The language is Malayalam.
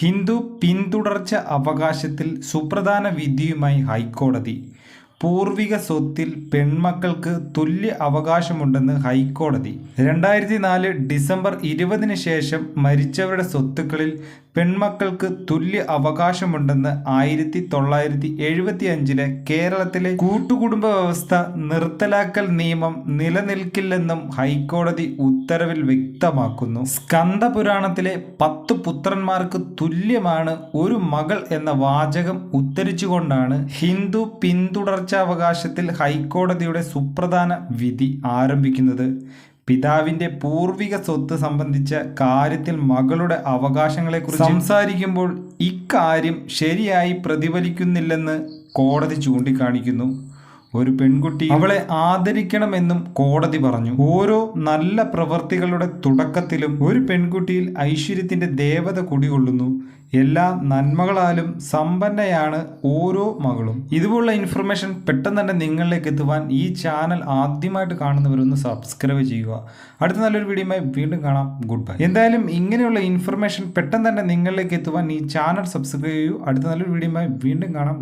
ഹിന്ദു പിന്തുടർച്ച അവകാശത്തിൽ സുപ്രധാന വിധിയുമായി ഹൈക്കോടതി പൂർവിക സ്വത്തിൽ പെൺമക്കൾക്ക് തുല്യ അവകാശമുണ്ടെന്ന് ഹൈക്കോടതി. രണ്ടായിരത്തി നാല് ഡിസംബർ ഇരുപതിന് ശേഷം മരിച്ചവരുടെ സ്വത്തുക്കളിൽ പെൺമക്കൾക്ക് തുല്യ അവകാശമുണ്ടെന്ന് ആയിരത്തി തൊള്ളായിരത്തി എഴുപത്തി അഞ്ചിലെ കേരളത്തിലെ കൂട്ടുകുടുംബ വ്യവസ്ഥ നിർത്തലാക്കൽ നിയമം നിലനിൽക്കില്ലെന്നും ഹൈക്കോടതി ഉത്തരവിൽ വ്യക്തമാക്കുന്നു. സ്കന്ദപുരാണത്തിലെ പത്ത് പുത്രന്മാർക്ക് തുല്യമാണ് ഒരു മകൾ എന്ന വാചകം ഉദ്ധരിച്ചുകൊണ്ടാണ് ഹിന്ദു പിന്തുടർച്ചാവകാശത്തിൽ ഹൈക്കോടതിയുടെ സുപ്രധാന വിധി ആരംഭിക്കുന്നത് പിതാവിന്റെ പൂർവിക സ്വത്ത് സംബന്ധിച്ച കാര്യത്തിൽ മകളുടെ അവകാശങ്ങളെക്കുറിച്ച് സംസാരിക്കുമ്പോൾ ഇക്കാര്യം ശരിയായി പ്രതിഫലിക്കുന്നില്ലെന്ന് കോടതി ചൂണ്ടിക്കാണിക്കുന്നു. ഒരു പെൺകുട്ടി അവളെ ആദരിക്കണമെന്നും കോടതി പറഞ്ഞു. ഓരോ നല്ല പ്രവൃത്തികളുടെ തുടക്കത്തിലും ഒരു പെൺകുട്ടിയിൽ ഐശ്വര്യത്തിന്റെ ദേവത കുടികൊള്ളുന്നു. എല്ലാ നന്മകളാലും സമ്പന്നയാണ് ഓരോ മകളും. ഇതുപോലുള്ള ഇൻഫർമേഷൻ പെട്ടെന്ന് തന്നെ നിങ്ങളിലേക്ക് എത്തുവാൻ ഈ ചാനൽ ആദ്യമായിട്ട് കാണുന്നവരൊന്ന് സബ്സ്ക്രൈബ് ചെയ്യുക. അടുത്ത നല്ലൊരു വീഡിയോയുമായി വീണ്ടും കാണാം. ഗുഡ് ബൈ എന്തായാലും ഇങ്ങനെയുള്ള ഇൻഫർമേഷൻ പെട്ടെന്ന് തന്നെ നിങ്ങളിലേക്ക് എത്തുവാൻ ഈ ചാനൽ സബ്സ്ക്രൈബ് ചെയ്യൂ. അടുത്ത നല്ലൊരു വീഡിയോയുമായി വീണ്ടും കാണാം.